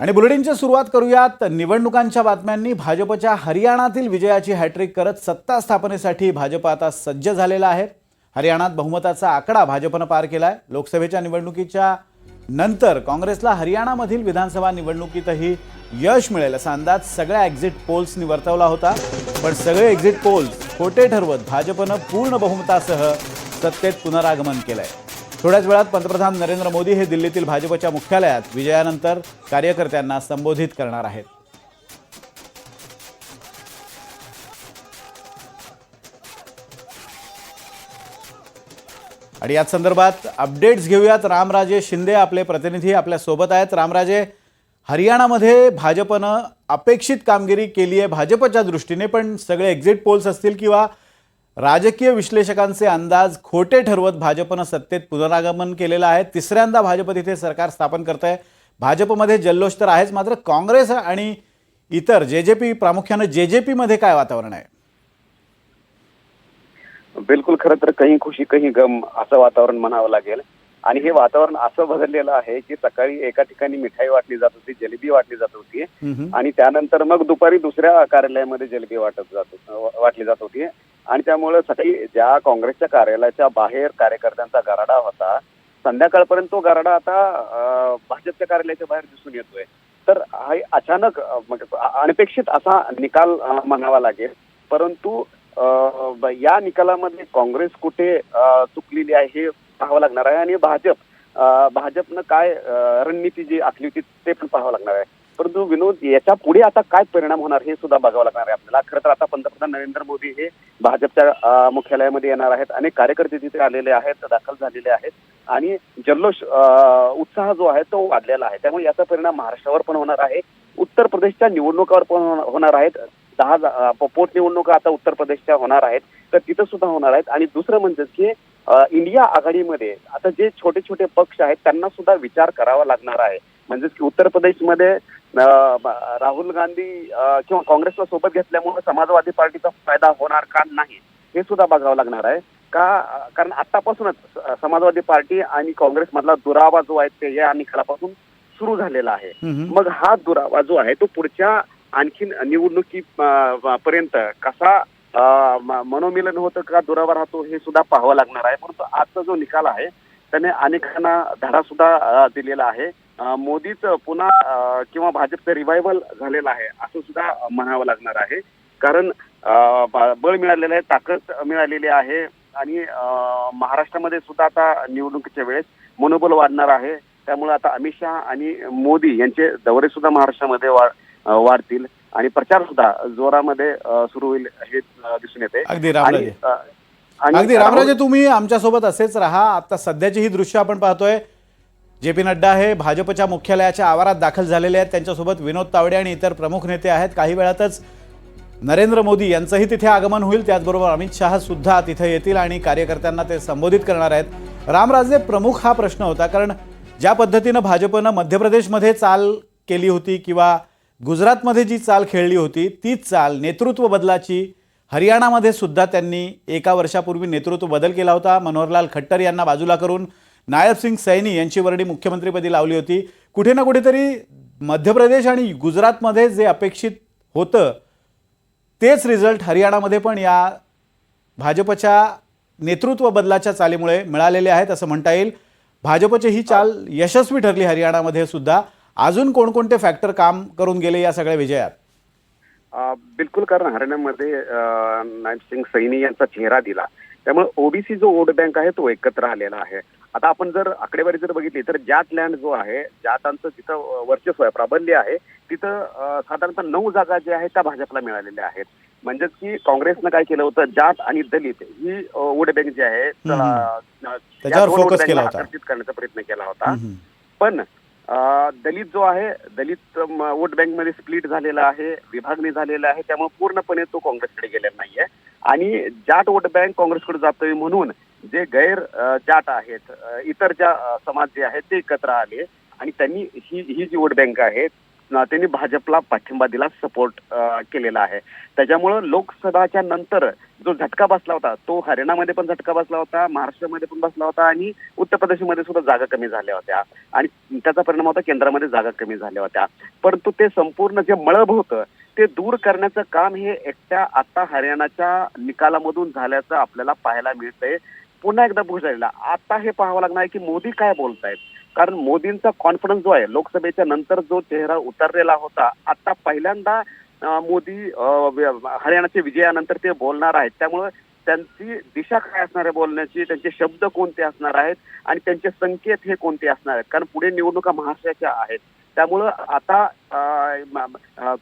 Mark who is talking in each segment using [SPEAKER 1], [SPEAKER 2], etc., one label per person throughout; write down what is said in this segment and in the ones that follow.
[SPEAKER 1] आणि बुलेटिनची सुरुवात करूयात. निवडणुकांच्या बातम्यांनी भाजपच्या हरियाणातील विजयाची हॅट्रिक करत सत्ता स्थापनेसाठी भाजप आता सज्ज झालेला आहे. हरियाणात बहुमताचा आकडा भाजपनं पार केला आहे लोकसभेच्या निवडणुकीच्या नंतर काँग्रेसला हरियाणामधील विधानसभा निवडणुकीतही यश मिळेल असा अंदाज सगळ्या एक्झिट पोल्सनी वर्तवला होता. पण सगळे एक्झिट पोल्स खोटे ठरवत भाजपनं पूर्ण बहुमतासह सत्तेत पुनरागमन केलं आहे थोड्याच वेळात पंतप्रधान नरेंद्र मोदी हे दिल्लीतील भाजपच्या मुख्यालयात विजयानंतर कार्यकर्त्यांना संबोधित करणार आहेत. आणि याच संदर्भात अपडेट्स घेऊयात. रामराजे शिंदे आपले प्रतिनिधी आपल्यासोबत आहेत. रामराजे हरियाणामध्ये भाजपनं अपेक्षित कामगिरी केली आहे भाजपच्या दृष्टीने पण सगळे एक्झिट पोल्स असतील किंवा राजकीय विश्लेषकांचे अंदाज खोटे ठरवत भाजपनं सत्तेत पुनरागमन केलेलं आहे. तिसऱ्यांदा भाजप तिथे सरकार स्थापन करत आहे भाजपमध्ये जल्लोष तर आहेच मात्र काँग्रेस आणि इतर जे जे पी प्रामुख्यानं जे जे पीमध्ये काय वातावरण आहे?
[SPEAKER 2] बिलकुल खरं तर कहीं खुशी कहीं गम असं वातावरण म्हणावं लागेल. आणि हे वातावरण असं बदललेलं आहे की सकाळी एका ठिकाणी मिठाई वाटली जात होती जलेबी वाटली जात होती. आणि त्यानंतर मग दुपारी दुसऱ्या कार्यालयामध्ये जलेबी वाटत जात वाटली जात होती. आणि त्यामुळे सकाळी ज्या काँग्रेसच्या कार्यालयाच्या बाहेर कार्यकर्त्यांचा गराडा होता संध्याकाळपर्यंत तो गराडा आता भाजपच्या कार्यालयाच्या बाहेर दिसून येतोय. तर हा अचानक म्हणजे अनपेक्षित असा निकाल म्हणावा लागेल. परंतु अं, या निकालामध्ये काँग्रेस कुठे चुकलेली आहे हे पाहावं लागणार आहे. आणि भाजप भाजपनं काय रणनीती जी आखली होती ते पण पाहावं लागणार आहे. परंतु विनोद याच्यापुढे आता काय परिणाम होणार हे सुद्धा बघावं लागणार आहे आपल्याला. खरं तर आता पंतप्रधान नरेंद्र मोदी हे भाजपच्या मुख्यालयामध्ये येणार आहेत. अनेक कार्यकर्ते तिथे आलेले आहेत दाखल झालेले आहेत. आणि जल्लोष उत्साह जो आहे तो वाढलेला आहे. त्यामुळे याचा परिणाम महाराष्ट्रावर पण होणार आहे. उत्तर प्रदेशच्या निवडणुकावर पण होणार- आहेत. दहा पोटनिवडणुका आता उत्तर प्रदेशच्या होणार आहेत. तर तिथं सुद्धा होणार आहेत. आणि दुसरं म्हणजे की इंडिया आघाडीमध्ये आता जे छोटे छोटे पक्ष आहेत त्यांना सुद्धा विचार करावा लागणार आहे. म्हणजेच की उत्तर प्रदेशमध्ये राहुल गांधी किंवा काँग्रेसला सोबत घेतल्यामुळे समाजवादी पार्टीचा फायदा होणार का नाही हे सुद्धा बघावं लागणार आहे. का कारण आतापासूनच समाजवादी पार्टी आणि काँग्रेस मधला दुरावा जो आहे ते या निकालापासून सुरू झालेला आहे. मग हा दुरावा जो आहे तो पुढच्या आणखीन निवडणुकी पर्यंत कसा मनोमिलन होतं का दुरावा राहतो हे सुद्धा पाहावं लागणार आहे. परंतु आजचा जो निकाल आहे त्याने अनेकांना धडा सुद्धा दिलेला आहे. मोदीच पुन्हा किंवा भाजपचं रिव्हायवल झालेलं आहे असं सुद्धा म्हणावं लागणार आहे. कारण बळ मिळालेलं आहे ताकद मिळालेली आहे आणि महाराष्ट्रामध्ये सुद्धा आता निवडणुकीच्या वेळेस मनोबल वाढणार आहे. त्यामुळे आता अमित शहा आणि मोदी यांचे दौरे सुद्धा महाराष्ट्रामध्ये वाढतील. आणि प्रचार सुद्धा जोरामध्ये सुरू होईल हे दिसून येते.
[SPEAKER 1] अगदी रामराजे
[SPEAKER 2] आणि
[SPEAKER 1] अगदी रामराजे तुम्ही आमच्यासोबत असेच राहा. आता सध्याची ही दृश्य आपण पाहतोय. जे पी नड्डा हे भाजपच्या मुख्यालयाच्या आवारात दाखल झालेले आहेत. त्यांच्यासोबत विनोद तावडे आणि इतर प्रमुख नेते आहेत. काही वेळातच नरेंद्र मोदी यांचंही तिथे आगमन होईल. त्याचबरोबर अमित शहा सुद्धा तिथे येतील आणि कार्यकर्त्यांना ते संबोधित करणार आहेत. रामराजे प्रमुख हा प्रश्न होता कारण ज्या पद्धतीनं भाजपनं मध्य प्रदेशमध्ये चाल केली होती किंवा गुजरातमध्ये जी चाल खेळली होती तीच चाल नेतृत्व बदलाची हरियाणामध्ये सुद्धा त्यांनी एका वर्षापूर्वी नेतृत्व बदल केला होता. मनोहरलाल खट्टर यांना बाजूला करून नायब सिंग सैनी यांची वर्णी मुख्यमंत्रीपदी लावली होती. कुठे ना कुठेतरी मध्य प्रदेश आणि गुजरातमध्ये जे अपेक्षित होतं तेच रिझल्ट हरियाणामध्ये पण या भाजपच्या नेतृत्व बदलाच्या चालीमुळे मिळालेले आहेत असं म्हणता येईल. भाजपची ही चाल यशस्वी ठरली हरियाणामध्ये सुद्धा. अजून कोणकोणते फॅक्टर काम करून गेले या सगळ्या विजयात?
[SPEAKER 2] बिलकुल कारण हरियाणामध्ये नायब सिंग सैनी यांचा चेहरा दिला. त्यामुळे ओबीसी जो वोट बँक आहे तो एकत्र आलेला आहे. आता आपण जर आकडेवारी जर बघितली तर जाट लँड जो आहे जाटांचं जिथं वर्चस्व आहे प्राबल्य आहे तिथं साधारणतः नऊ जागा ज्या आहेत त्या भाजपला मिळालेल्या आहेत म्हणजेच की काँग्रेसनं काय केलं होतं जाट आणि दलित ही वोट बँक जी आहे. आकर्षित करण्याचा प्रयत्न केला होता. पण दलित जो आहे दलित वोट बँकमध्ये स्प्लिट झालेला आहे विभागणी झालेला आहे त्यामुळे पूर्णपणे तो काँग्रेसकडे गेलेला नाहीये आणि जाट वोट बँक काँग्रेसकडे जातोय म्हणून जे गैर जाट आहेत इतर ज्या समाज जे आहेत ते एकत्र आले आणि त्यांनी ही ही जी वोट बँक आहे त्यांनी भाजपला पाठिंबा दिला सपोर्ट केलेला आहे. त्याच्यामुळं लोकसभाच्या नंतर जो झटका बसला होता तो हरियाणामध्ये पण झटका बसला होता महाराष्ट्रामध्ये पण बसला होता आणि उत्तर प्रदेशमध्ये सुद्धा जागा कमी झाल्या होत्या. आणि त्याचा परिणाम होता केंद्रामध्ये जागा कमी झाल्या होत्या. परंतु ते संपूर्ण जे मळब होतं ते दूर करण्याचं काम हे एकट्या आता हरियाणाच्या निकालामधून झाल्याचं आपल्याला पाहायला मिळतंय. पुन्हा एकदा झालेला आता हे पाहावं लागणार आहे की मोदी काय बोलतायत. कारण मोदींचा कॉन्फिडन्स जो आहे लोकसभेच्या नंतर जो चेहरा उतरलेला होता आता पहिल्यांदा मोदी हरियाणाच्या विजयानंतर ते बोलणार आहेत. त्यामुळे त्यांची दिशा काय असणार आहे बोलण्याची? त्यांचे शब्द कोणते असणार आहेत? आणि त्यांचे संकेत हे कोणते असणार आहेत? कारण पुढे निवडणुका महाराष्ट्राच्या आहेत. त्यामुळं आता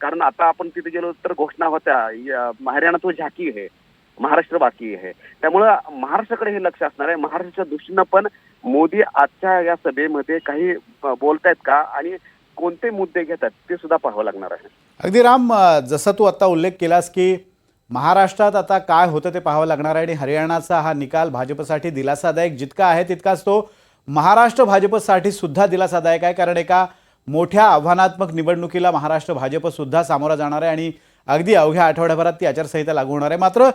[SPEAKER 2] कारण आता आपण तिथे गेलो तर घोषणा होत्या. हरियाणा तो झाकी आहे. महाराष्ट्र बाकी आहे. त्यामुळं महाराष्ट्राकडे हे लक्ष असणार आहे. महाराष्ट्राच्या दृष्टीनं पण मोदी आजच्या या सभेमध्ये काही बोलतायत का? आणि कोणते मुद्दे घेतात? ते सुद्धा पाहावं लागणार आहे.
[SPEAKER 1] अगदी राम जसा तू आता उल्लेख केलास की महाराष्ट्रात आता काय होतं ते पाहावं लागणार आहे आणि हरियाणाचा हा निकाल भाजपसाठी दिलासादायक जितका आहे तितकाच तो महाराष्ट्र भाजपसाठी सुद्धा दिलासादायक आहे. कारण एका मोठ्या आव्हानात्मक निवडणुकीला महाराष्ट्र भाजपसुद्धा सामोरा जाणार आहे आणि अगदी अवघ्या आठवड्याभरात ती आचारसंहिता लागू होणार आहे. मात्र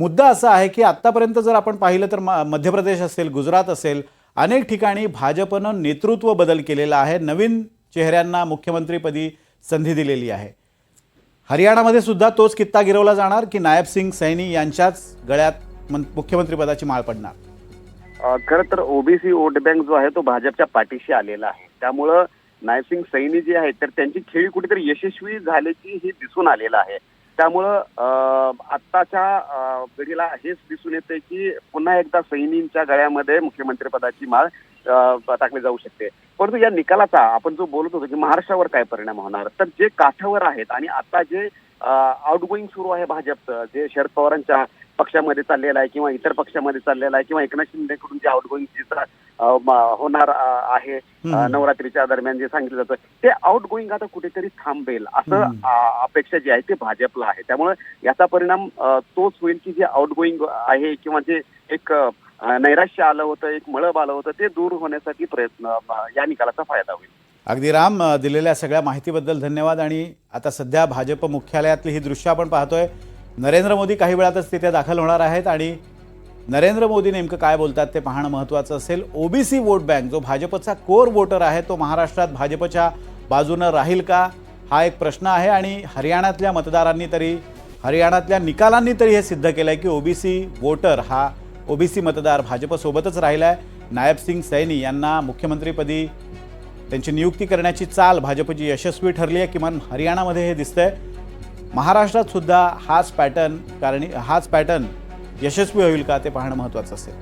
[SPEAKER 1] मुद्दा असा आहे की आत्तापर्यंत जर आपण पाहिलं तर म- मध्य प्रदेश असेल गुजरात असेल अनेक ठिकाणी भाजपनं नेतृत्व बदल केलेला आहे. नवीन चेहऱ्यांना मुख्यमंत्रीपदी संधी दिलेली आहे. हरियाणामध्ये सुद्धा तोच कित्ता गिरवला जाणार की नायब सिंग सैनी यांच्याच गळ्यात मन- मुख्यमंत्रीपदाची माळ पडणार?
[SPEAKER 2] खरं तर ओबीसी वोट बँक जो आहे तो भाजपच्या पाठीशी आलेला आहे. त्यामुळं नायसिंग सैनी जे आहेत तर त्यांची खेळी कुठेतरी यशस्वी झाल्याची हे दिसून आलेलं आहे. त्यामुळं आत्ताच्या पिढीला घडीला हेच दिसून येते की पुन्हा एकदा सैनींच्या गळ्यामध्ये मुख्यमंत्रीपदाची माळ टाकली जाऊ शकते. परंतु या निकालाचा आपण जो बोलत होतो की महाराष्ट्रावर काय परिणाम होणार तर जे काठावर आहेत आणि आता जे आउटगोईंग सुरू आहे भाजपचं जे शरद पवारांच्या पक्षामध्ये चाललेलं आहे किंवा इतर पक्षामध्ये चाललेलं आहे किंवा एकनाथ शिंदेकडून जे आउटगोईंग होणार आहे. नवरात्रीच्या दरम्यान जे सांगितलं जातं ते आउटगोईंग आता कुठेतरी थांबेल असं अपेक्षा जी आहे ते भाजपला आहे. त्यामुळे याचा परिणाम तोच होईल की जे आउटगोईंग आहे किंवा जे एक नैराश्य आलं होतं एक मळब आलं होतं ते दूर होण्यासाठी प्रयत्न या निकालाचा फायदा होईल.
[SPEAKER 1] अगदी राम दिलेल्या सगळ्या माहितीबद्दल धन्यवाद आणि आता सध्या भाजप मुख्यालयातली ही दृश्य आपण पाहतोय. नरेंद्र मोदी काही वेळातच तिथे दाखल होणार आहेत आणि नरेंद्र मोदी नेमकं काय बोलतात ते पाहणं महत्त्वाचं असेल. ओबीसी वोट बँक जो भाजपचा कोर वोटर आहे तो महाराष्ट्रात भाजपच्या बाजूनं राहील का? हा एक प्रश्न आहे आणि हरियाणातल्या मतदारांनी तरी हरियाणातल्या निकालांनी तरी हे सिद्ध केलं आहे की ओबीसी वोटर हा ओबीसी मतदार भाजपसोबतच राहिला आहे नायब सिंग सैनी यांना मुख्यमंत्रीपदी त्यांची नियुक्ती करण्याची चाल भाजपची यशस्वी ठरली आहे किमान हरियाणामध्ये हे दिसतंय. महाराष्ट्रात सुद्धा हाच पॅटर्न कारण हाच पॅटर्न यशस्वी होईल का ते पाहणं महत्त्वाचं असेल.